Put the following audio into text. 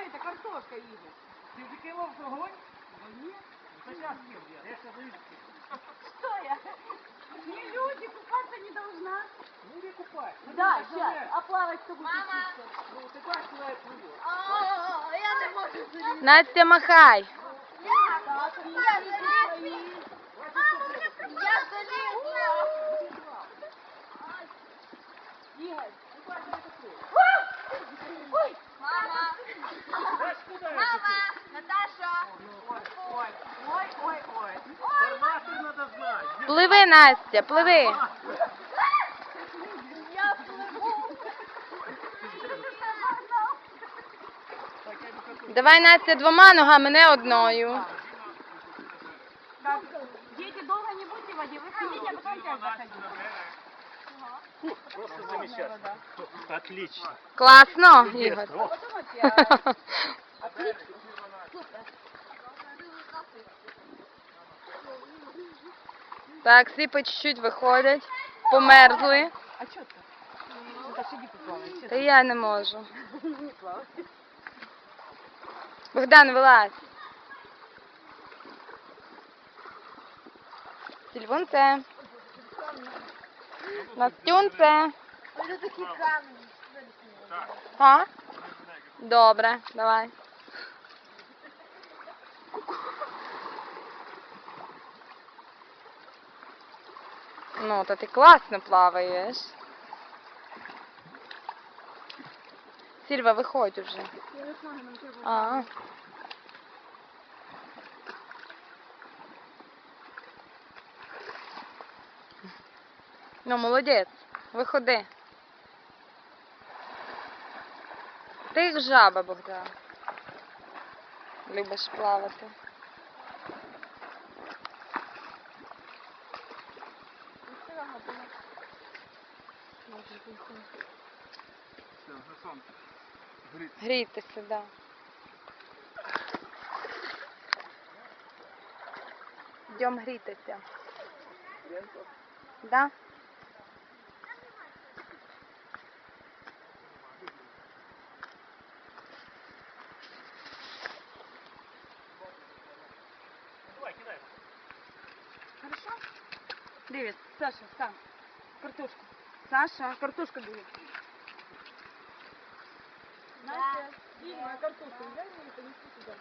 это картошка едет. Ты закинул в огонь? Да нет. Ну, сейчас съем я. Я сейчас завис. Что я? Не люди, купаться не должна. Ну, не купай. Ну, Да, не сейчас. заставляй. А плавать кто будет Мама. учиться? Ну, ты так человек плывет. О, я не можу залізти. Настя, махай. Я залізла. Я залізла. Игорь, Мама. Знаешь, куда Мама. Наташа. ой, ой, ой, ой, ой. Надо знать. Пливи, Настя, пливи. Я пливу. Давай, Настя, двома ногами, не одною. Так, дети долго не будьте в воде, вы а потом опять заходите. Просто замечательно. Отлично. Класно, Ігор. О, Так, всі по чуть-чуть виходять. Померзли. А сиди поплавай, Та я не можу. Богдан, вилазь. Сільвунце. Настюнце. Ось такі камені. А? Добре, давай. Ну, то ти класно плаваєш. Сільва, виходь уже. Я не знаю, нам треба. А. Ну, молодець. Виходи. Ти як жаба, Богдан. Любиш плавати. Грійтеся, да. Йдем грітися. Да? Давай, кидай. Хорошо? Привет, Саша, встань. Картошку. Саша, картошка будет. Настя, Дима, картошку взяли и понесли сюда.